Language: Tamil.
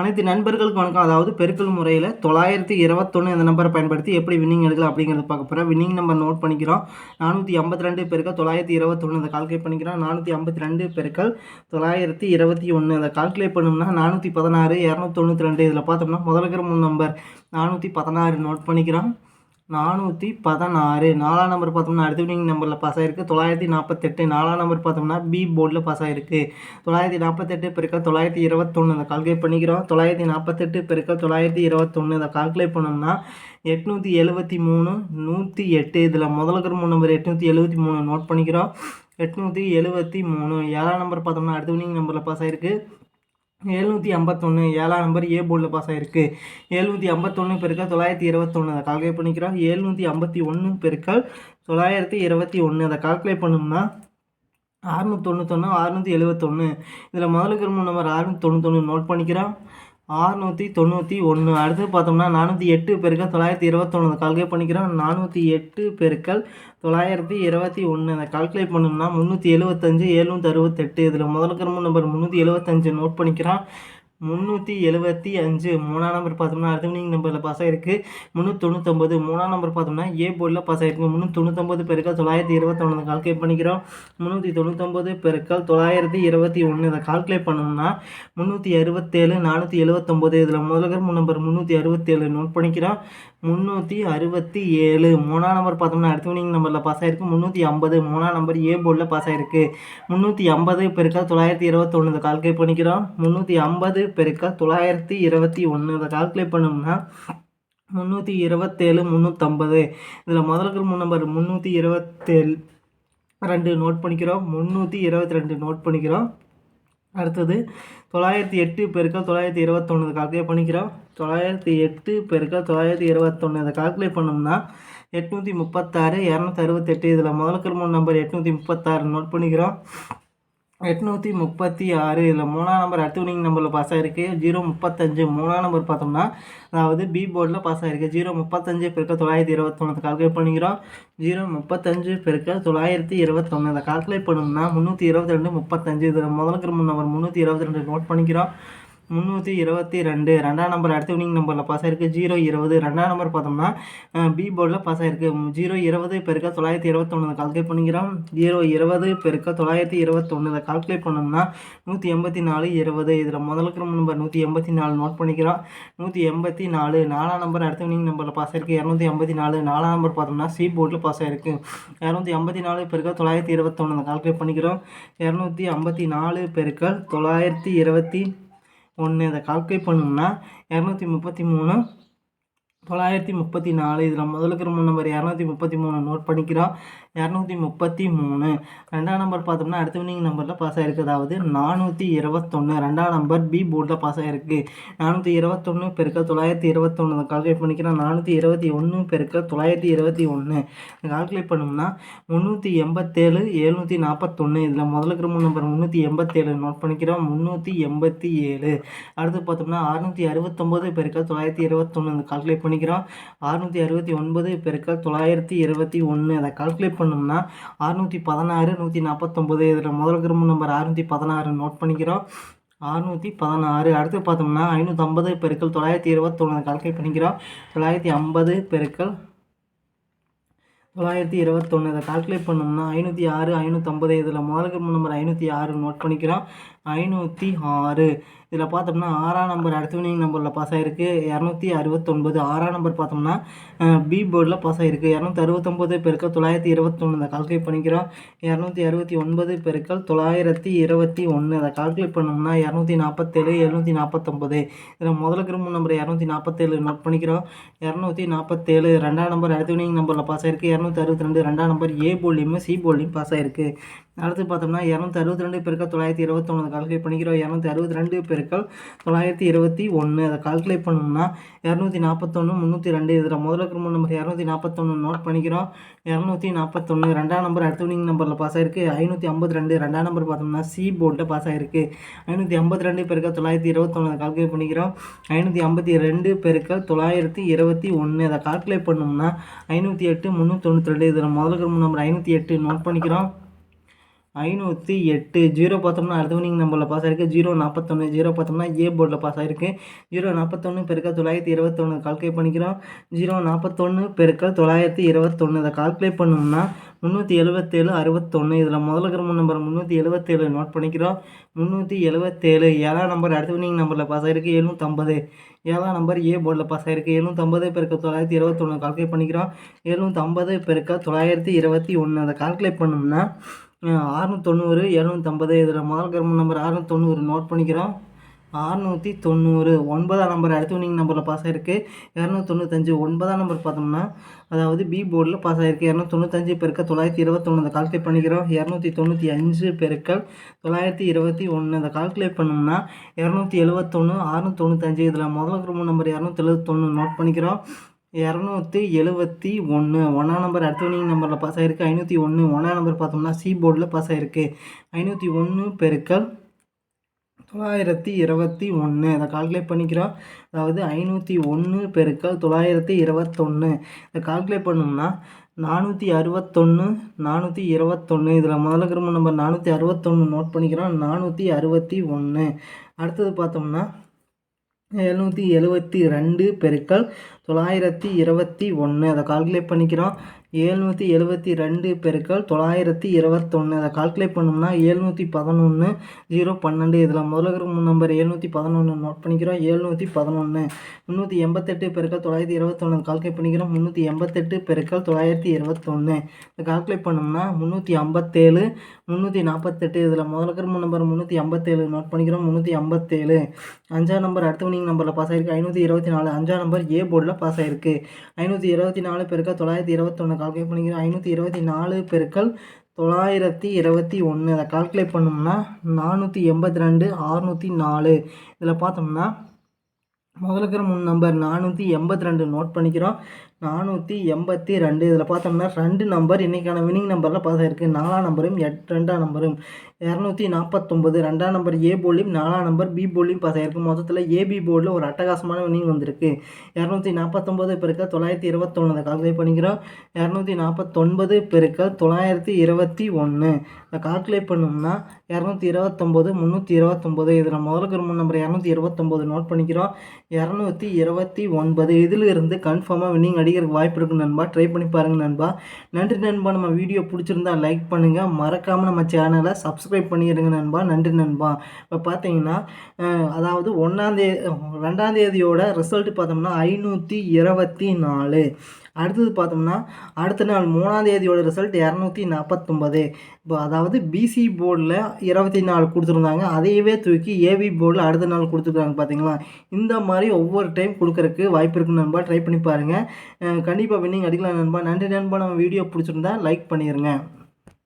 அனைத்து நண்பர்களுக்கு வணக்கம். அதாவது பெருக்கல் முறையில் தொள்ளாயிரத்தி இருபத்தொன்று இந்த நம்பரை பயன்படுத்தி எப்படி வின்னிங் எடுக்கலாம் அப்படிங்கிறத பார்க்க போகிறோம் வின்னிங் நம்பர் நோட் பண்ணிக்கிறோம். நானூற்றி ஐம்பத்தி ரெண்டு பெருக்கள் தொள்ளாயிரத்தி இருபத்தொன்று அதை கால்குலேட் பண்ணிக்கிறோம். நானூற்றி ஐம்பத்தி ரெண்டு பெருக்கள் தொள்ளாயிரத்தி இருபத்தி ஒன்று அதை கால்குலேட் பண்ணோம்னா நானூற்றி பதினாறு இரநூத்தொண்ணூற்றி ரெண்டு இதில் பார்த்தோம்னா முதலுக்கிற மூணு நம்பர் நானூற்றி பதினாறு நோட் பண்ணிக்கிறோம். நானூற்றி பதினாறு. நாலாம் நம்பர் பார்த்தோம்னா அடுத்த வினிங் நம்பரில் பாஸ் ஆகிருக்கு தொள்ளாயிரத்தி நாற்பத்தெட்டு. நாலாம் நம்பர் பார்த்தோம்னா பி போர்டில் பாஸ் ஆகிருக்கு தொள்ளாயிரத்தி நாற்பத்தெட்டு பெருக்கள் தொள்ளாயிரத்தி இருபத்தொன்று அதை கால்குலேட் பண்ணிக்கிறோம். தொள்ளாயிரத்தி நாற்பத்தெட்டு பெருக்கள் தொள்ளாயிரத்தி இருபத்தொன்று அதை கால்குலேட் பண்ணோம்னா எட்நூற்றி எழுபத்தி மூணு நூற்றி எட்டு. இதில் முதல்ல இருக்கிற மூணு நம்பர் எட்நூற்றி எழுபத்தி மூணு. நோட் பண்ணிக்கிறோம். எட்நூற்றி எழுபத்தி மூணு. ஏழாம் நம்பர் பார்த்தோம்னா அடுத்த வினிங் நம்பரில் பாஸ் ஆகிருக்கு எழுநூற்றி ஐம்பத்தொன்று ஏழாம் நம்பர் ஏ போர்டில் பாஸ் ஆகிருக்கு எழுநூற்றி ஐம்பத்தொன்று பெருக்கள் தொள்ளாயிரத்தி இருபத்தொன்று அதை கால்குலேட் பண்ணிக்கிறோம் எழுநூற்றி ஐம்பத்தி ஒன்று பெருக்கள் தொள்ளாயிரத்தி இருபத்தி ஒன்று அதை கால்குலேட் பண்ணோம்னா அறுநூற்றி தொண்ணூத்தொன்று அறுநூற்றி எழுபத்தொன்று இதில் முதலுக்கு மூணு நம்பர் அறுநூற்றி தொண்ணூத்தொன்று நோட் பண்ணிக்கிறோம் ஆறுநூற்றி தொண்ணூற்றி ஒன்று அடுத்து பார்த்தோம்னா நானூற்றி எட்டு பெருக்கள் தொள்ளாயிரத்தி இருபத்தொன்று கால்குலேட் பண்ணிக்கிறோம். நானூற்றி எட்டு பெருக்கள் தொள்ளாயிரத்தி இருபத்தி ஒன்று அதை கால்குலேட் பண்ணோம்னா முந்நூற்றி எழுபத்தஞ்சு ஏழ்நூற்றி அறுபத்தெட்டு. இதில் முதல் கிரம நம்பர் முந்நூற்றி எழுபத்தஞ்சு நோட் பண்ணிக்கிறோம். முந்நூற்றி எழுபத்தி அஞ்சு. மூணாம் நம்பர் பார்த்தோம்னா அடுத்தவனைங் நம்பரில் பாஸ் ஆகிருக்கு முந்நூற்றி தொண்ணூத்தொம்பது. மூணாம் நம்பர் பார்த்தோம்னா ஏ போர்டில் பாஸ் ஆகிருக்கு முந்நூற்றி தொண்ணூத்தொம்பது பெருக்கள் தொள்ளாயிரத்தி இருபத்தொன்று கால்குலேட் பண்ணிக்கிறோம். முந்நூற்றி தொண்ணூத்தொம்பது பெருக்கள் தொள்ளாயிரத்தி இருபத்தி ஒன்று இதை கால்குலேட் பண்ணோம்னா முந்நூற்றி அறுபத்தேழு நானூற்றி எழுபத்தொம்போது இதில் முதல்கர் நம்பர் முந்நூற்றி அறுபத்தேழு நோட் பண்ணிக்கிறோம். முந்நூற்றி அறுபத்தி ஏழு. மூணாம் நம்பர் பார்த்தோம்னா அடுத்த நம்பரில் பாஸ் ஆகிருக்கு முந்நூற்றி ஐம்பது. மூணாம் நம்பர் ஏ போர்டில் பாஸ் ஆகிருக்கு முந்நூற்றி ஐம்பது பெருக்கள் தொள்ளாயிரத்தி இருபத்தொன்று இதை கால்குலேட் பண்ணிக்கிறோம். முந்நூற்றி ஐம்பது பெருக்கள் தொள்ளாயிரத்தி இருபத்தி ஒன்று இதை கால்குலேட் பண்ணோம்னா முந்நூற்றி இருபத்தேழு முந்நூற்றம்பது இதில் முதல் மூணு நம்பர் முந்நூற்றி இருபத்தேழு. ரெண்டு நோட் பண்ணிக்கிறோம். முந்நூற்றி இருபத்தி ரெண்டு நோட் பண்ணிக்கிறோம். அடுத்தது தொள்ளாயிரத்தி எட்டு பெருக்கள் தொள்ளாயிரத்தி இருபத்தொன்று இதை கால்குலேட் பண்ணிக்கிறோம். தொள்ளாயிரத்தி எட்டு பெருக்கள் தொள்ளாயிரத்தி இருபத்தொன்று இதை கால்குலேட் பண்ணோம்னா எட்நூற்றி முப்பத்தாறு இரநூத்தி அறுபத்தெட்டு. இதில் முதல் மூணு நம்பர் எட்நூற்றி முப்பத்தாறு நோட் பண்ணிக்கிறோம். எட்நூற்றி முப்பத்தி ஆறு. இதில் மூணாம் நம்பர் அடுத்த வினிங் நம்பரில் பாஸ் ஆகிருக்கு ஜீரோ முப்பத்தஞ்சு. மூணாம் நம்பர் பார்த்தோம்னா அதாவது பி போர்டில் பாஸ் ஆகிருக்கு ஜீரோ முப்பத்தஞ்சு பெருக்க தொள்ளாயிரத்தி இருபத்தொன்னு. கால்குலேட் பண்ணிக்கிறோம். ஜீரோ முப்பத்தஞ்சு பெருக்க தொள்ளாயிரத்தி இருபத்தொன்று அதை கால்குலேட் பண்ணோம்னா முந்நூற்றி இருபத்தி ரெண்டு முப்பத்தஞ்சு. இதில் முதலுக்கு நம்பர் முந்நூற்றி இருபத்தி ரெண்டு நோட் பண்ணிக்கிறோம். முந்நூற்றி இருபத்தி ரெண்டு. ரெண்டாம் நம்பர் அடுத்த வினிங் நம்பரில் பாஸ் ஆயிருக்கு. ஜீரோ இருபது. ரெண்டாம் நம்பர் பார்த்தோம்னா பி போர்டில் பாஸ் ஆயிருக்கு. ஜீரோ இருபது பெருக்க தொள்ளாயிரத்தி இருபத்தொன்னு கால்குலேட் பண்ணிக்கிறோம். ஜீரோ இருபது பெருக்க தொள்ளாயிரத்தி இருபத்தொன்னு இதை கால்குலேட் பண்ணோம்னா நூற்றி எண்பத்தி நாலு இருபது. இதில் முதலுக்கு நம்பர் நூற்றி எண்பத்தி நாலு நோட் பண்ணிக்கிறோம். நூற்றி எண்பத்தி நாலு. நாலாம் நம்பர் அடுத்த வினிங் நம்பரில் பாஸ் ஆயிருக்கு. இரநூத்தி எண்பத்தி நாலு. நாலாம் நம்பர் பார்த்தோம்னா சி போர்டில் பாஸ் ஆயிருக்கு. இரநூத்தி ஐம்பத்தி நாலு பெருக்க தொள்ளாயிரத்தி இருபத்தொன்று கால்குலேட் பண்ணிக்கிறோம். இரநூத்தி ஐம்பத்தி நாலு பெருக்கள் தொள்ளாயிரத்தி இருபத்தி ஒன்று இதை கால்குலேட் பண்ணோம்னா இரநூத்தி முப்பத்தி மூணு தொள்ளாயிரத்தி முப்பத்தி நாலு. இதில் முதல் இருக்கிற நம்பர் இரநூத்தி முப்பத்தி மூணு நோட் பண்ணிக்கிறோம். இரநூத்தி முப்பத்தி மூணு. ரெண்டாம் நம்பர் பார்த்தோம்னா அடுத்த வினிங் நம்பரில் பாஸ் ஆகிருக்கு அதாவது நானூற்றி இருபத்தொன்று ரெண்டாம் நம்பர் பி போர்டில் பாஸ் ஆகிருக்கு நானூற்றி இருபத்தொன்று பெருக்க தொள்ளாயிரத்தி இருபத்தொன்று கால்குலேட் பண்ணிக்கிறோம். நானூற்றி இருபத்தி ஒன்று பெருக்க தொள்ளாயிரத்தி இருபத்தி ஒன்று கால்குலேட் பண்ணோம்னா முந்நூற்றி எண்பத்தேழு எழுநூற்றி நாற்பத்தொன்று இதில் முதல்ல இருக்கிற நம்பர் முந்நூற்றி எண்பத்தேழு நோட் பண்ணிக்கிறோம். முந்நூற்றி எண்பத்தி ஏழு. அடுத்து பார்த்தோம்னா அறுநூற்றி அறுபத்தொம்போது பெருக்க தொள்ளாயிரத்தி இருபத்தொன்று கால்குலேட் பண்ணிக்கிறோம் அறுநூற்றி அறுபத்தி ஒன்பது பெருக்கள் தொள்ளாயிரத்தி இருபத்தி ஒன்று அதை கால்குலேட் பண்ணோம்னா அறுநூற்றி பதினாறு நூற்றி நாற்பத்தொம்போது இதில் முதல் கிரம நம்பர் அறுநூற்றி பதினாறு நோட் பண்ணிக்கிறோம். அறுநூற்றி பதினாறு. அடுத்து பார்த்தோம்னா ஐநூற்றம்பது பெருக்கள் தொள்ளாயிரத்தி இருபத்தொன்று கால்குலேட் பண்ணிக்கிறோம். தொள்ளாயிரத்தி ஐம்பது பெருக்கள் தொள்ளாயிரத்தி இருபத்தொன்று இதை கால்குலேட் பண்ணோம்னா ஐநூற்றி ஆறு ஐநூற்றம்பது இதில் முதல் கிரம நம்பர் ஐநூற்றி ஆறு நோட் பண்ணிக்கிறோம். ஐநூற்றி ஆறு. இதில் பார்த்தோம்னா ஆறாம் நம்பர் அடுத்த வினிங் நம்பரில் பாஸ் ஆகிருக்கு இரநூத்தி அறுபத்தொன்பது ஆறாம் நம்பர் பார்த்தோம்னா பி போர்டில் பாஸ் ஆகிருக்கு இரநூத்தி அறுபத்தொம்போது பெருக்கள் தொள்ளாயிரத்தி இருபத்தொன்று அதை கால்குலேட் பண்ணிக்கிறோம். இரநூத்தி அறுபத்தி ஒன்பது பெருக்கள் தொள்ளாயிரத்தி இருபத்தி ஒன்று அதை கால்குலேட் பண்ணோம்னா இரநூத்தி நாற்பத்தேழு எழுநூற்றி நாற்பத்தொம்பது இதில் முதல் கிரும நம்பர் இரநூத்தி நாற்பத்தேழு நோட் பண்ணிக்கிறோம். இரநூத்தி நாற்பத்தேழு ரெண்டாம் நம்பர் அடுத்த வினிங் நம்பரில் பாஸ் ஆகிருக்கு இரநூத்தி அறுபத்தி ரெண்டு ரெண்டாம் நம்பர் ஏ போலியும் சி போலியும் பாஸ் ஆகிருக்கு அடுத்து பார்த்தோம்னா இரநூத்தி அறுபத்தி ரெண்டு பெருக்கள் தொள்ளாயிரத்தி இருபத்தொன்று கால்குலேட் பண்ணிக்கிறோம். இரநூத்தி அறுபத்தி ரெண்டு பெருக்கள் தொள்ளாயிரத்தி இருபத்தி ஒன்று அதை கால்குலேட் பண்ணோம்னா இரநூத்தி நாற்பத்தொன்று முந்நூற்றி ரெண்டு இதில் முதல்ல குடும்ப நம்பர் இரநூத்தி நாற்பத்தொன்று நோட் பண்ணிக்கிறோம் இரநூத்தி நாற்பத்தொன்று ரெண்டாம் நம்பர் அடுத்தவனிங் நம்பரில் பாஸ் ஆயிருக்கு. ஐநூற்றி ஐம்பத்தி ரெண்டு ரெண்டாம் நம்பர் பார்த்தோம்னா சி போர்ட்டை பாஸ் ஆயிருக்கு. ஐநூற்றி ஐம்பத்தி ரெண்டு பெருக்கள் தொள்ளாயிரத்தி இருபத்தொன்று கால்குலேட் பண்ணிக்கிறோம். ஐநூற்றி ஐம்பத்தி ரெண்டு பெருக்கள் தொள்ளாயிரத்தி இருபத்தி ஒன்று அதை கால்குலேட் பண்ணோம்னா ஐநூற்றி எட்டு முந்நூற்றி தொண்ணூற்றி ரெண்டு. இதில் முதல்ல குடும்ப நம்பர் ஐநூற்றி எட்டு நோட் பண்ணிக்கிறோம். ஐநூற்றி எட்டு. ஜீரோ பார்த்தோம்னா அடுத்த வினிங் நம்பரில் பாஸ் ஆயிருக்கு. ஜீரோ நாற்பத்தொன்று ஜீரோ பார்த்தோம்னா ஏ போர்டில் பாஸ் ஆயிருக்கு. ஜீரோ நாற்பத்தொன்று பெருக்கல் தொள்ளாயிரத்தி இருபத்தொன்று கால்குலேட் பண்ணிக்கிறோம். ஜீரோ நாற்பத்தொன்று பெருக்கல் தொள்ளாயிரத்தி இருபத்தொன்று இதை கால்குலேட் பண்ணோம்னா முந்நூற்றி எழுபத்தேழு அறுபத்தொன்று இதில் முதல்ல கிரம நம்பர் முந்நூற்றி எழுபத்தேழு நோட் பண்ணிக்கிறோம். முந்நூற்றி எழுபத்தேழு ஏழாம் நம்பர் அடுத்த வினிங் நம்பரில் பாஸ் ஆயிருக்கு. எழுநூற்றம்பது ஏழாம் நம்பர் ஏ போர்டில் பாஸ் ஆயிருக்கு. எழுநூற்றம்பது பெருக்க தொள்ளாயிரத்தி இருபத்தொன்று கால்குலேட் பண்ணிக்கிறோம். எழுநூற்றம்பது பெருக்க தொள்ளாயிரத்தி இருபத்தி ஒன்று அதை கால்குலேட் பண்ணோம்னா அறுநூத்தொண்ணூறு எழுநூற்றம்பது இதில் முதல் கிரம நம்பர் அறுநூத்தொண்ணூறு நோட் பண்ணிக்கிறோம். அறுநூற்றி தொண்ணூறு ஒன்பதாம் நம்பர் அடுத்து வினிங் நம்பரில் பாஸ் ஆயிருக்கு. இரநூத்தொண்ணூத்தஞ்சு ஒன்பதாம் நம்பர் பார்த்தோம்னா அதாவது பி போர்டில் பாஸ் இரநூத்தி இரநூத்தொண்ணூத்தஞ்சு பெருக்கள் தொள்ளாயிரத்தி இருபத்தொன்று அதை கால்குலேட் பண்ணிக்கிறோம். இரநூத்தி தொண்ணூற்றி அஞ்சு பெருக்கள் தொள்ளாயிரத்தி இருபத்தி ஒன்று அதை கால்குலேட் பண்ணோம்னா இரநூத்தி எழுபத்தொன்று அறுநூத்தொண்ணூத்தஞ்சு இதில் முதல் குடும்ப நம்பர் இரநூத்தி எழுபத்தொன்று நோட் பண்ணிக்கிறோம். இரநூத்தி எழுபத்தி ஒன்று. ஒன்றாம் நம்பர் அடுத்த வினிங் நம்பரில் பாஸ் ஆகிருக்கு ஐநூற்றி ஒன்று. ஒன்றாம் நம்பர் பார்த்தோம்னா சி போர்டில் பாஸ் ஆகிருக்கு ஐநூற்றி ஒன்று பெருக்கல் தொள்ளாயிரத்தி இருபத்தி ஒன்று. அதை கால்குலேட் பண்ணிக்கிறோம். அதாவது ஐநூற்றி ஒன்று பெருக்கல் தொள்ளாயிரத்தி இருபத்தொன்று இதை கால்குலேட் பண்ணோம்னா நானூற்றி அறுபத்தொன்று நானூற்றி இருபத்தொன்று இதில் முதல்ல கிரும நம்பர் நானூற்றி அறுபத்தொன்று நோட் பண்ணிக்கிறோம். நானூற்றி அறுபத்தி ஒன்று. அடுத்தது பார்த்தோம்னா எழுநூற்றி எழுபத்தி ரெண்டு பெருக்கல் தொள்ளாயிரத்தி இருபத்தி ஒன்று அதை கால்குலேட் பண்ணிக்கிறோம். ஏழ்நூற்றி எழுபத்தி ரெண்டு பெருக்கள் தொள்ளாயிரத்தி இருபத்தொன்று அதை கால்குலேட் பண்ணோம்னா ஏழ்நூற்றி பதினொன்று ஜீரோ பன்னெண்டு. இதில் முதல்ல இருக்கிற நம்பர் ஏழ்நூற்றி பதினொன்று நோட் பண்ணிக்கிறோம். ஏழ்நூற்றி பதினொன்று முந்நூற்றி எண்பத்தெட்டு பெருக்கள் தொள்ளாயிரத்தி இருபத்தொன்று கால்குலேட் பண்ணிக்கிறோம். முந்நூற்றி எண்பத்தெட்டு பெருக்கள் தொள்ளாயிரத்தி இருபத்தொன்று இதை கால்குலேட் பண்ணோம்னா முந்நூற்றி ஐம்பத்தேழு முந்நூற்றி நாற்பத்தெட்டு இதில் முதல்ல இருக்கிற நம்பர் முந்நூற்றி ஐம்பத்தேழு நோட் பண்ணிக்கிறோம். முந்நூற்றி ஐம்பத்தேழு. அஞ்சாம் நம்பர் அடுத்த வினிங் நம்பரில் பாஸ் ஆயிருக்கு. ஐநூற்றி இருபத்தி நாலு. அஞ்சாம் நம்பர் ஏ போர்டில் பாஸ் ஆயிருக்கு. ஐநூற்றி இருபத்தி நாலு பெருக்கள் தொள்ளாயிரத்தி இருபத்தொன்று கால்குலேட் பண்ணிக்கிறோம் ஐநூற்றி இருபத்தி நாலு பெருக்கள் தொள்ளாயிரத்தி இருபத்தி ஒன்று அதை கால்குலேட் பண்ணோம்னா நானூற்றி எண்பத்தி ரெண்டு ஆறுநூற்றி நாலு. இதில் பார்த்தோம்னா முதல்ல இருக்கிற மூணு நம்பர் நானூற்றி எண்பத்தி ரெண்டு நோட் பண்ணிக்கிறோம். நானூற்றி எண்பத்தி ரெண்டு. இதில் பார்த்தோம்னா ரெண்டு நம்பர் இன்றைக்கான வினிங் நம்பரில் பாஸ் ஆயிருக்கு நாலாம் நம்பரும் எட் ரெண்டாம் நம்பரும் இரநூத்தி நாற்பத்தொம்பது ரெண்டாம் நம்பர் ஏ போலியும் நாலாம் நம்பர் பி போலியும் பாஸ் ஆயிருக்கு மொத்தத்தில் ஏபி போர்டில் ஒரு அட்டகாசமான வினிங் வந்திருக்கு. இரநூத்தி நாற்பத்தொம்பது பெருக்க தொள்ளாயிரத்தி இருபத்தொன்று அதை கால்குலேட் பண்ணிக்கிறோம். இரநூத்தி நாற்பத்தொன்பது பெருக்க தொள்ளாயிரத்தி இருபத்தி ஒன்று அதை கால்குலேட் பண்ணோம்னா இரநூத்தி இருபத்தொம்போது முந்நூற்றி இருபத்தொம்போது இதில் முதலுக்கு ரொம்ப நம்பர் இரநூத்தி இருபத்தொம்போது நோட் பண்ணிக்கிறோம். இரநூத்தி இருபத்தி ஒன்பது. இதில் இருந்து கன்ஃபார்மாக வின்னிங் கிடைக்கிறதுக்கு வாய்ப்பு இருக்குது நண்பா. ட்ரை பண்ணி பாருங்கள் நண்பா. நன்றி நண்பா. நம்ம வீடியோ பிடிச்சிருந்தா லைக் பண்ணுங்கள் மறக்காமல் நம்ம சேனலை சப்ஸ்கிரைப் பண்ணிடுங்க நண்பா. நன்றி நண்பா. இப்போ பார்த்தீங்கன்னா அதாவது ஒன்றாந்தேதி ரெண்டாந்தேதியோட ரிசல்ட் பார்த்தோம்னா ஐநூற்றி இருபத்தி நாலு. அடுத்தது பார்த்தோம்னா அடுத்த நாள் மூணாம் தேதியோட ரிசல்ட் இரநூத்தி நாற்பத்தொம்பது இப்போ அதாவது பிசி போர்டில் இருபத்தி நாலு கொடுத்துருந்தாங்க. அதையவே தூக்கி ஏவி போர்டில் அடுத்த நாள் கொடுத்துருக்காங்க பார்த்தீங்களா? இந்த மாதிரி ஒவ்வொரு டைம் கொடுக்குறக்கு வாய்ப்பு இருக்குது நண்பா ட்ரை பண்ணி பாருங்கள் கண்டிப்பாக வின்னிங் அடிக்கலாம் நண்பா. நன்றி நண்பா. நம்ம வீடியோ பிடிச்சிருந்தா லைக் பண்ணிடுங்க